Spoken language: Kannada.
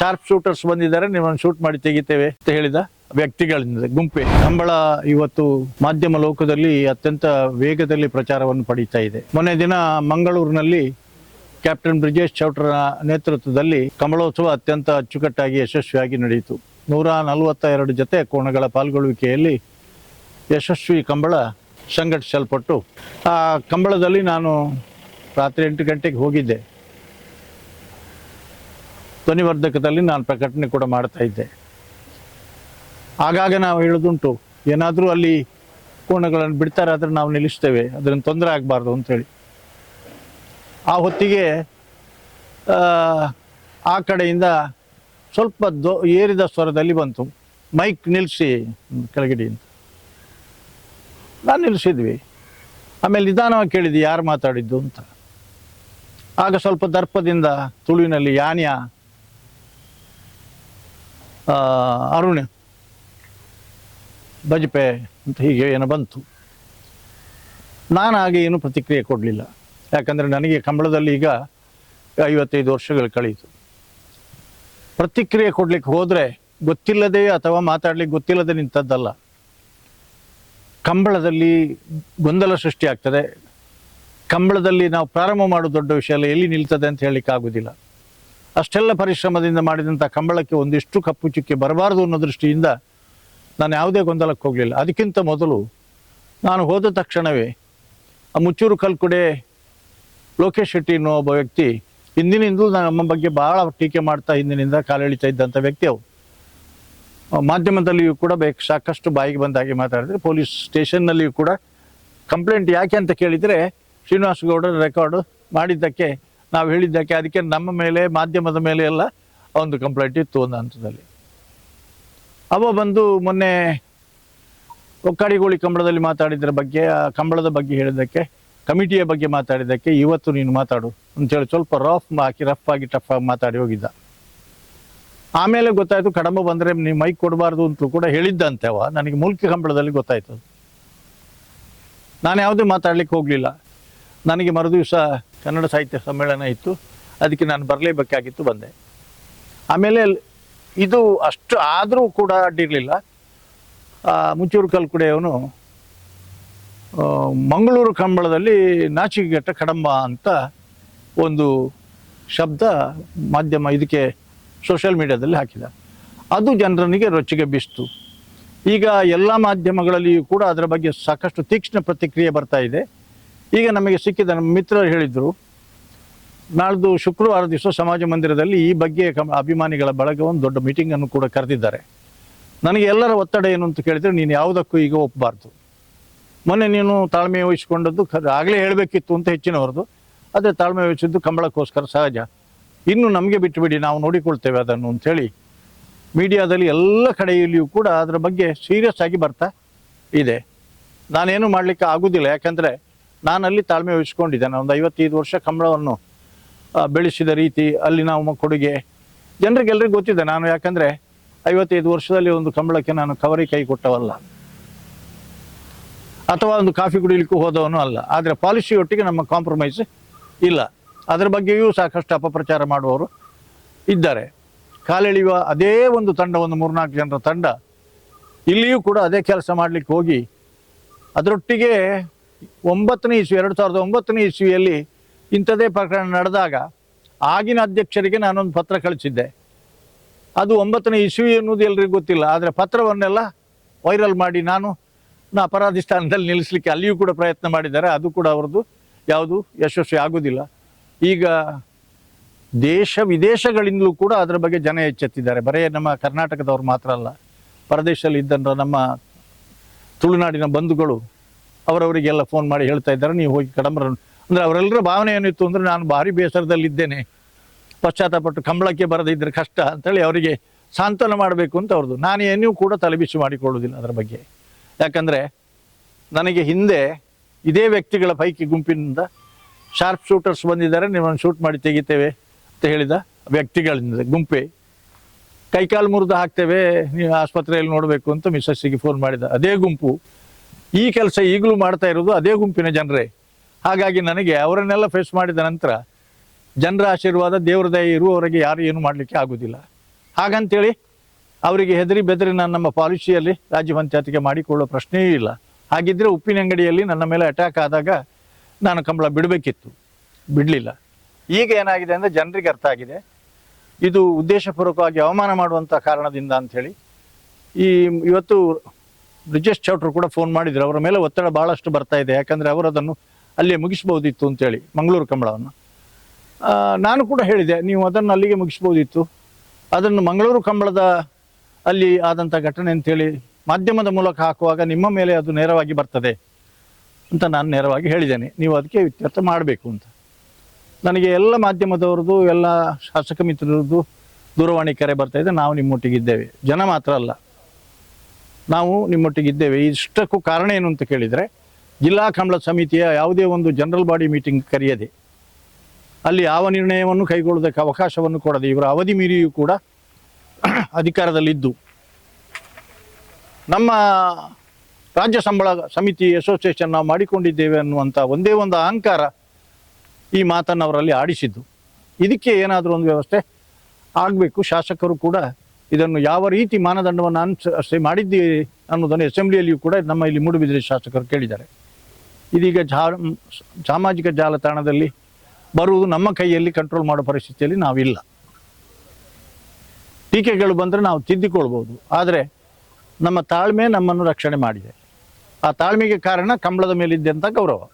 ಶಾರ್ಪ್ ಶೂಟರ್ಸ್ ಬಂದಿದ್ದಾರೆ, ನಿಮ್ಮನ್ನು ಶೂಟ್ ಮಾಡಿ ತೆಗಿತೇವೆ ಅಂತ ಹೇಳಿದ ವ್ಯಕ್ತಿಗಳಿಂದ ಗುಂಪೆ. ಕಂಬಳ ಇವತ್ತು ಮಾಧ್ಯಮ ಲೋಕದಲ್ಲಿ ಅತ್ಯಂತ ವೇಗದಲ್ಲಿ ಪ್ರಚಾರವನ್ನು ಪಡೀತಾ ಇದೆ. ಮೊನ್ನೆ ದಿನ ಮಂಗಳೂರಿನಲ್ಲಿ ಕ್ಯಾಪ್ಟನ್ ಬ್ರಿಜೇಶ್ ಚೌಟ್ರ ನೇತೃತ್ವದಲ್ಲಿ ಕಂಬಳೋತ್ಸವ ಅತ್ಯಂತ ಅಚ್ಚುಕಟ್ಟಾಗಿ ಯಶಸ್ವಿಯಾಗಿ ನಡೆಯಿತು. ನೂರ ನಲವತ್ತ ಎರಡು ಜೊತೆ ಕೋಣಗಳ ಪಾಲ್ಗೊಳ್ಳುವಿಕೆಯಲ್ಲಿ ಯಶಸ್ವಿ ಕಂಬಳ ಸಂಘಟಿಸಲ್ಪಟ್ಟು, ಆ ಕಂಬಳದಲ್ಲಿ ನಾನು ರಾತ್ರಿ ಎಂಟು ಗಂಟೆಗೆ ಹೋಗಿದ್ದೆ. ಧ್ವನಿವರ್ಧಕದಲ್ಲಿ ನಾನು ಪ್ರಕಟಣೆ ಕೂಡ ಮಾಡ್ತಾ ಇದ್ದೆ. ಆಗಾಗ ನಾವು ಹೇಳೋದುಂಟು ಏನಾದರೂ ಅಲ್ಲಿ ಕೋಣಗಳನ್ನು ಬಿಡ್ತಾರೆ ಆದರೆ ನಾವು ನಿಲ್ಲಿಸ್ತೇವೆ ಅದನ್ನು ತೊಂದರೆ ಆಗಬಾರ್ದು ಅಂತೇಳಿ ಆ ಹೊತ್ತಿಗೆ ಆ, ಕಡೆಯಿಂದ ಸ್ವಲ್ಪ ದೊ ಏರಿದ ಸ್ವರದಲ್ಲಿ ಬಂತು. ಮೈಕ್ ನಿಲ್ಲಿಸಿ ಕೆಳಗಡೆ ಅಂತ. ನಾನು ನಿಲ್ಲಿಸಿದ್ವಿ ಆಮೇಲೆ ನಿಧಾನವಾಗಿ ಕೇಳಿದ್ವಿ ಯಾರು ಮಾತಾಡಿದ್ದು ಅಂತ. ಆಗ ಸ್ವಲ್ಪ ದರ್ಪದಿಂದ ತುಳುವಿನಲ್ಲಿ ಯಾನ್ಯ ಆ, ಅರುಣ್ ಬಜಪೆ ಅಂತ ಹೀಗೆ ಏನೋ ಬಂತು. ನಾನು ಹಾಗೆ ಏನು ಪ್ರತಿಕ್ರಿಯೆ ಕೊಡಲಿಲ್ಲ. ಯಾಕಂದರೆ ನನಗೆ ಕಂಬಳದಲ್ಲಿ ಈಗ ಐವತ್ತೈದು ವರ್ಷಗಳು ಕಳೀತು ಪ್ರತಿಕ್ರಿಯೆ ಕೊಡಲಿಕ್ಕೆ ಹೋದರೆ ಗೊತ್ತಿಲ್ಲದೆ ಅಥವಾ ಮಾತಾಡ್ಲಿಕ್ಕೆ ಗೊತ್ತಿಲ್ಲದೆ ನಿಂತದ್ದಲ್ಲ. ಕಂಬಳದಲ್ಲಿ ಗೊಂದಲ ಸೃಷ್ಟಿ ಆಗ್ತದೆ ಕಂಬಳದಲ್ಲಿ ನಾವು ಪ್ರಾರಂಭ ಮಾಡೋ ದೊಡ್ಡ ವಿಷಯ ಅಲ್ಲ ಎಲ್ಲಿ ನಿಲ್ತದೆ ಅಂತ ಹೇಳಲಿಕ್ಕೆ ಆಗೋದಿಲ್ಲ ಅಷ್ಟೆಲ್ಲ ಪರಿಶ್ರಮದಿಂದ ಮಾಡಿದಂಥ ಕಂಬಳಕ್ಕೆ ಒಂದಿಷ್ಟು ಕಪ್ಪು ಚುಕ್ಕೆ ಬರಬಾರ್ದು ಅನ್ನೋ ದೃಷ್ಟಿಯಿಂದ ನಾನು ಯಾವುದೇ ಗೊಂದಲಕ್ಕೆ ಹೋಗಲಿಲ್ಲ. ಅದಕ್ಕಿಂತ ಮೊದಲು ನಾನು ಹೋದ ತಕ್ಷಣವೇ ಆ ಮುಚ್ಚೂರು ಕಲ್ಕುಡೆ ಲೋಕೇಶ್ ಶೆಟ್ಟಿ ಅನ್ನೋ ಒಬ್ಬ ವ್ಯಕ್ತಿ, ಹಿಂದಿನಿಂದಲೂ ನಮ್ಮ ಬಗ್ಗೆ ಭಾಳ ಟೀಕೆ ಮಾಡ್ತಾ ಹಿಂದಿನಿಂದ ಕಾಲೆಳಿತಾ ಇದ್ದಂಥ ವ್ಯಕ್ತಿ ಅವು ಮಾಧ್ಯಮದಲ್ಲಿಯೂ ಕೂಡ ಬೇಕು ಸಾಕಷ್ಟು ಬಾಯಿಗೆ ಬಂದ ಹಾಗೆ ಮಾತಾಡಿದ್ರೆ, ಪೊಲೀಸ್ ಸ್ಟೇಷನ್ನಲ್ಲಿಯೂ ಕೂಡ ಕಂಪ್ಲೇಂಟ್ ಯಾಕೆ ಅಂತ ಕೇಳಿದರೆ ಶ್ರೀನಿವಾಸ ಗೌಡರ ರೆಕಾರ್ಡು ಮಾಡಿದ್ದಕ್ಕೆ ನಾವು ಹೇಳಿದ್ದಕ್ಕೆ ಅದಕ್ಕೆ ನಮ್ಮ ಮೇಲೆ, ಮಾಧ್ಯಮದ ಮೇಲೆ ಎಲ್ಲ ಒಂದು ಕಂಪ್ಲೇಂಟ್ ಇತ್ತು ಒಂದು ಹಂತದಲ್ಲಿ. ಅವ ಬಂದು ಮೊನ್ನೆ ಒಕ್ಕಾಡಿಗೋಳಿ ಕಂಬಳದಲ್ಲಿ ಮಾತಾಡಿದ್ರ ಬಗ್ಗೆ, ಆ ಕಂಬಳದ ಬಗ್ಗೆ ಹೇಳಿದ್ದಕ್ಕೆ, ಕಮಿಟಿಯ ಬಗ್ಗೆ ಮಾತಾಡಿದ್ದಕ್ಕೆ, ಇವತ್ತು ನೀನು ಮಾತಾಡು ಅಂತೇಳಿ ಸ್ವಲ್ಪ ರಫ್ ಹಾಕಿ ರಫ್ ಆಗಿ ಟಫ್ ಆಗಿ ಮಾತಾಡಿ ಹೋಗಿದ್ದ. ಆಮೇಲೆ ಗೊತ್ತಾಯ್ತು, ಕಡಂಬ ಬಂದರೆ ನೀವು ಮೈಕ್ ಕೊಡಬಾರ್ದು ಅಂತಲೂ ಕೂಡ ಹೇಳಿದ್ದಂತೆ ಅವ. ನನಗೆ ಮುಲ್ಕಿ ಕಂಬಳದಲ್ಲಿ ಗೊತ್ತಾಯ್ತು ನಾನು ಯಾವುದೇ ಮಾತಾಡ್ಲಿಕ್ಕೆ ಹೋಗಲಿಲ್ಲ. ನನಗೆ ಮರುದಿವಸ ಕನ್ನಡ ಸಾಹಿತ್ಯ ಸಮ್ಮೇಳನ ಇತ್ತು. ಅದಕ್ಕೆ ನಾನು ಬರಲೇಬೇಕಾಗಿತ್ತು ಬಂದೆ. ಆಮೇಲೆ ಇದು ಅಷ್ಟು ಆದರೂ ಕೂಡ ಅಡ್ಡಿರಲಿಲ್ಲ. ಮುಂಚೂರು ಕಲ್ಕುಡೆಯವನು ಮಂಗಳೂರು ಕಂಬಳದಲ್ಲಿ ನಾಚಿಕೆಗೆಟ್ಟ ಕಡಂಬ ಅಂತ ಒಂದು ಶಬ್ದ ಮಾಧ್ಯಮ ಇದಕ್ಕೆ ಸೋಷಿಯಲ್ ಮೀಡಿಯಾದಲ್ಲಿ ಹಾಕಿದ. ಅದು ಜನರನಿಗೆ ರೊಚ್ಚಿಗೆ ಬೀಸ್ತು. ಈಗ ಎಲ್ಲ ಮಾಧ್ಯಮಗಳಲ್ಲಿಯೂ ಕೂಡ ಅದರ ಬಗ್ಗೆ ಸಾಕಷ್ಟು ತೀಕ್ಷ್ಣ ಪ್ರತಿಕ್ರಿಯೆ ಬರ್ತಾ ಇದೆ. ಈಗ ನಮಗೆ ಸಿಕ್ಕಿದ ನಮ್ಮ ಮಿತ್ರರು ಹೇಳಿದರು, ನಾಳ್ದು ಶುಕ್ರವಾರ ದಿವಸ ಸಮಾಜ ಮಂದಿರದಲ್ಲಿ ಈ ಬಗ್ಗೆ ಅಭಿಮಾನಿಗಳ ಬಳಗ ಒಂದು ದೊಡ್ಡ ಮೀಟಿಂಗನ್ನು ಕೂಡ ಕರೆದಿದ್ದಾರೆ. ನನಗೆ ಎಲ್ಲರ ಒತ್ತಡ ಏನು ಅಂತ ಕೇಳಿದರೆ ನೀನು ಯಾವುದಕ್ಕೂ ಈಗ ಒಪ್ಪಬಾರ್ದು ಮೊನ್ನೆ ನೀನು ತಾಳ್ಮೆ ವಹಿಸಿಕೊಂಡದ್ದು ಆಗಲೇ ಹೇಳಬೇಕಿತ್ತು ಅಂತ ಹೆಚ್ಚಿನವರದು, ಅದೇ ತಾಳ್ಮೆ ವಹಿಸಿದ್ದು ಕಂಬಳಕ್ಕೋಸ್ಕರ ಸಹಜ. ಇನ್ನು ನಮಗೆ ಬಿಟ್ಟುಬಿಡಿ ನಾವು ನೋಡಿಕೊಳ್ತೇವೆ ಅದನ್ನು ಅಂಥೇಳಿ ಮೀಡಿಯಾದಲ್ಲಿ ಎಲ್ಲ ಕಡೆಯಲ್ಲಿಯೂ ಕೂಡ ಅದರ ಬಗ್ಗೆ ಸೀರಿಯಸ್ ಆಗಿ ಬರ್ತಾ ಇದೆ. ನಾನೇನು ಮಾಡಲಿಕ್ಕೆ ಆಗೋದಿಲ್ಲ, ಯಾಕಂದರೆ ನಾನಲ್ಲಿ ತಾಳ್ಮೆ ವಹಿಸ್ಕೊಂಡಿದ್ದೇನೆ. ಒಂದು ಐವತ್ತೈದು ವರ್ಷ ಕಂಬಳವನ್ನು ಬೆಳೆಸಿದ ರೀತಿ ಅಲ್ಲಿ ನಾವು ಕೊಡುಗೆ. ಜನರಿಗೆಲ್ಲರಿಗೂ ಗೊತ್ತಿದೆ ನಾನು ಯಾಕಂದರೆ ಐವತ್ತೈದು ವರ್ಷದಲ್ಲಿ ಒಂದು ಕಂಬಳಕ್ಕೆ ನಾನು ಕವರಿ ಕೈ ಕೊಟ್ಟವಲ್ಲ. ಅಥವಾ ಒಂದು ಕಾಫಿ ಕುಡಿಲಿಕ್ಕೂ ಹೋದವನು ಅಲ್ಲ. ಆದರೆ ಪಾಲಿಸಿಯೊಟ್ಟಿಗೆ ನಮ್ಮ ಕಾಂಪ್ರಮೈಸ್ ಇಲ್ಲ. ಅದರ ಬಗ್ಗೆಯೂ ಸಾಕಷ್ಟು ಅಪಪ್ರಚಾರ ಮಾಡುವವರು ಇದ್ದಾರೆ. ಕಾಲೆಳೆಯುವ ಅದೇ ಒಂದು ತಂಡ, ಒಂದು ಮೂರ್ನಾಲ್ಕು ಜನರ ತಂಡ, ಇಲ್ಲಿಯೂ ಕೂಡ ಅದೇ ಕೆಲಸ ಮಾಡಲಿಕ್ಕೆ ಹೋಗಿ, ಅದರೊಟ್ಟಿಗೆ ಒಂಬತ್ತನೇ ಇಸ್ವಿ, ಎರಡು ಸಾವಿರದ ಒಂಬತ್ತನೇ ಇಸ್ವಿಯಲ್ಲಿ ಇಂಥದೇ ಪ್ರಕರಣ ನಡೆದಾಗ ಆಗಿನ ಅಧ್ಯಕ್ಷರಿಗೆ ನಾನೊಂದು ಪತ್ರ ಕಳಿಸಿದ್ದೆ. ಅದು ಒಂಬತ್ತನೇ ಇಸ್ವಿ ಅನ್ನೋದು ಎಲ್ರಿಗೂ ಗೊತ್ತಿಲ್ಲ, ಆದರೆ ಪತ್ರವನ್ನೆಲ್ಲ ವೈರಲ್ ಮಾಡಿ ನಾನು, ನಾ ಅಪರಾಧಿ ಸ್ಥಾನದಲ್ಲಿ ನಿಲ್ಲಿಸಲಿಕ್ಕೆ ಅಲ್ಲಿಯೂ ಕೂಡ ಪ್ರಯತ್ನ ಮಾಡಿದ್ದಾರೆ, ಅದು ಕೂಡ ಅವರದ್ದು ಯಾವುದು ಯಶಸ್ವಿ ಆಗುವುದಿಲ್ಲ ಈಗ ದೇಶ ವಿದೇಶಗಳಿಂದಲೂ ಕೂಡ ಅದರ ಬಗ್ಗೆ ಜನ ಎಚ್ಚೆತ್ತಿದ್ದಾರೆ. ಬರೇ ನಮ್ಮ ಕರ್ನಾಟಕದವ್ರು ಮಾತ್ರ ಅಲ್ಲ ಪರದೇಶದಲ್ಲಿ ಇದ್ದಂಥ ನಮ್ಮ ತುಳುನಾಡಿನ ಬಂಧುಗಳು ಅವರವರಿಗೆಲ್ಲ ಫೋನ್ ಮಾಡಿ ಹೇಳ್ತಾ ಇದ್ದಾರೆ, ನೀವು ಹೋಗಿ ಕಡಂಬರ ಅಂದರೆ ಅವರೆಲ್ಲರ ಭಾವನೆ ಏನಿತ್ತು ಅಂದರೆ ನಾನು ಭಾರಿ ಬೇಸರದಲ್ಲಿದ್ದೇನೆ. ಪಶ್ಚಾತ್ತಾಪಟ್ಟು ಕಂಬಳಕ್ಕೆ ಬರದಿದ್ದರೆ ಕಷ್ಟ ಅಂತೇಳಿ ಅವರಿಗೆ ಸಾಂತ್ವನ ಮಾಡಬೇಕು ಅಂತ ಅವ್ರದ್ದು. ನಾನು ಏನೂ ಕೂಡ ತಲೆಬಿಸಿ ಮಾಡಿಕೊಳ್ಳುವುದಿಲ್ಲ ಅದರ ಬಗ್ಗೆ. ಯಾಕಂದರೆ ನನಗೆ ಹಿಂದೆ ಇದೇ ವ್ಯಕ್ತಿಗಳ ಪೈಕಿ ಗುಂಪಿನಿಂದ ಶಾರ್ಪ್ ಶೂಟರ್ಸ್ ಬಂದಿದ್ದಾರೆ, ನಿಮ್ಮನ್ನು ಶೂಟ್ ಮಾಡಿ ತೆಗಿತೇವೆ ಅಂತ ಹೇಳಿದ ವ್ಯಕ್ತಿಗಳಿಂದ ಗುಂಪೆ. ಕೈಕಾಲು ಮುರಿದು ಹಾಕ್ತೇವೆ, ನೀವು ಆಸ್ಪತ್ರೆಯಲ್ಲಿ ನೋಡಬೇಕು ಅಂತ ಮಿಸ್ಸಸ್ಸಿಗೆ ಫೋನ್ ಮಾಡಿದ. ಅದೇ ಗುಂಪು. ಈ ಕೆಲಸ ಈಗಲೂ ಮಾಡ್ತಾ ಇರೋದು ಅದೇ ಗುಂಪಿನ ಜನರೇ. ಹಾಗಾಗಿ ನನಗೆ ಅವರನ್ನೆಲ್ಲ ಫೇಸ್ ಮಾಡಿದ ನಂತರ ಜನರ ಆಶೀರ್ವಾದ, ದೇವ್ರ ದಯ ಇರುವವರೆಗೆ ಯಾರು ಏನು ಮಾಡಲಿಕ್ಕೆ ಆಗೋದಿಲ್ಲ. ಹಾಗಂತೇಳಿ ಅವರಿಗೆ ಹೆದರಿ ಬೆದರಿ ನಾನು ನಮ್ಮ ಪಾಲಿಸಿಯಲ್ಲಿ ರಾಜ್ಯ ಪಂಚಾಯತಿಗೆ ಮಾಡಿಕೊಳ್ಳೋ ಪ್ರಶ್ನೆಯೇ ಇಲ್ಲ. ಹಾಗಿದ್ದರೆ ಉಪ್ಪಿನ ಅಂಗಡಿಯಲ್ಲಿ ನನ್ನ ಮೇಲೆ ಅಟ್ಯಾಕ್ ಆದಾಗ ನಾನು ಕಂಬಳ ಬಿಡಬೇಕಿತ್ತು. ಬಿಡಲಿಲ್ಲ. ಈಗ ಏನಾಗಿದೆ ಅಂದರೆ ಜನರಿಗೆ ಅರ್ಥ ಆಗಿದೆ. ಇದು ಉದ್ದೇಶಪೂರ್ವಕವಾಗಿ ಅವಮಾನ ಮಾಡುವಂಥ ಕಾರಣದಿಂದ ಅಂಥೇಳಿ ಈ ಇವತ್ತು ಬ್ರಿಜೇಶ್ ಚೌಟ್ರು ಕೂಡ ಫೋನ್ ಮಾಡಿದ್ರು. ಅವರ ಮೇಲೆ ಒತ್ತಡ ಭಾಳಷ್ಟು ಬರ್ತಾ ಇದೆ. ಯಾಕಂದ್ರೆ ಅವರು ಅದನ್ನು ಅಲ್ಲೇ ಮುಗಿಸ್ಬೋದಿತ್ತು ಅಂತೇಳಿ, ಮಂಗಳೂರು ಕಂಬಳವನ್ನು. ನಾನು ಕೂಡ ಹೇಳಿದೆ, ನೀವು ಅದನ್ನು ಅಲ್ಲಿಗೆ ಮುಗಿಸ್ಬೋದಿತ್ತು ಅದನ್ನು ಮಂಗಳೂರು ಕಂಬಳದ ಅಲ್ಲಿ ಆದಂಥ ಘಟನೆ ಅಂತೇಳಿ ಮಾಧ್ಯಮದ ಮೂಲಕ ಹಾಕುವಾಗ ನಿಮ್ಮ ಮೇಲೆ ಅದು ನೇರವಾಗಿ ಬರ್ತದೆ ಅಂತ ನಾನು ನೇರವಾಗಿ ಹೇಳಿದ್ದೇನೆ. ನೀವು ಅದಕ್ಕೆ ಇತ್ಯರ್ಥ ಮಾಡಬೇಕು ಅಂತ. ನನಗೆ ಎಲ್ಲ ಮಾಧ್ಯಮದವ್ರದ್ದು, ಎಲ್ಲ ಶಾಸಕ ಮಿತ್ರರದ್ದು ದೂರವಾಣಿ ಕರೆ ಬರ್ತಾ ಇದೆ. ನಾವು ನಿಮ್ಮೊಟ್ಟಿಗಿದ್ದೇವೆ. ಜನ ಮಾತ್ರ ಅಲ್ಲ. ನಾವು ನಿಮ್ಮೊಟ್ಟಿಗಿದ್ದೇವೆ. ಇಷ್ಟಕ್ಕೂ ಕಾರಣ ಏನು ಅಂತ ಕೇಳಿದರೆ, ಜಿಲ್ಲಾ ಕಂಬಳ ಸಮಿತಿಯ ಯಾವುದೇ ಒಂದು ಜನರಲ್ ಬಾಡಿ ಮೀಟಿಂಗ್ ಕರೆಯದೆ, ಅಲ್ಲಿ ಯಾವ ನಿರ್ಣಯವನ್ನು ಕೈಗೊಳ್ಳೋದಕ್ಕೆ ಅವಕಾಶವನ್ನು ಕೊಡದೆ ಇವರ ಅವಧಿ ಮೀರಿಯೂ ಕೂಡ ಅಧಿಕಾರದಲ್ಲಿದ್ದು. ನಮ್ಮ ರಾಜ್ಯ ಸಂಬಳ ಸಮಿತಿ ಅಸೋಸಿಯೇಷನ್ ನಾವು ಮಾಡಿಕೊಂಡಿದ್ದೇವೆ ಅನ್ನುವಂಥ ಒಂದೇ ಒಂದು ಅಹಂಕಾರ ಈ ಮಾತನ್ನು ಅವರಲ್ಲಿ ಆಡಿಸಿದ್ದು. ಇದಕ್ಕೆ ಏನಾದರೂ ಒಂದು ವ್ಯವಸ್ಥೆ ಆಗಬೇಕು. ಶಾಸಕರು ಕೂಡ ಇದನ್ನು ಯಾವ ರೀತಿ ಮಾನದಂಡವನ್ನು ಅನುಸರಿಸಿ ಮಾಡಿದ್ದೀರಿ ಅನ್ನೋದನ್ನು ಅಸೆಂಬ್ಲಿಯಲ್ಲಿಯೂ ಕೂಡ ನಮ್ಮ ಇಲ್ಲಿ ಮೂಡುಬಿದಿರೆ ಶಾಸಕರು ಕೇಳಿದ್ದಾರೆ. ಇದೀಗ ಜಾ ಸಾಮಾಜಿಕ ಜಾಲತಾಣದಲ್ಲಿ ಬರುವುದು ನಮ್ಮ ಕೈಯಲ್ಲಿ ಕಂಟ್ರೋಲ್ ಮಾಡೋ ಪರಿಸ್ಥಿತಿಯಲ್ಲಿ ನಾವಿಲ್ಲ. ಟೀಕೆಗಳು ಬಂದರೆ ನಾವು ತಿದ್ದಿಕೊಳ್ಬೋದು. ಆದರೆ ನಮ್ಮ ತಾಳ್ಮೆ ನಮ್ಮನ್ನು ರಕ್ಷಣೆ ಮಾಡಿದೆ. ಆ ತಾಳ್ಮೆಗೆ ಕಾರಣ ಕಂಬಳದ ಮೇಲಿದ್ದಂಥ ಗೌರವ.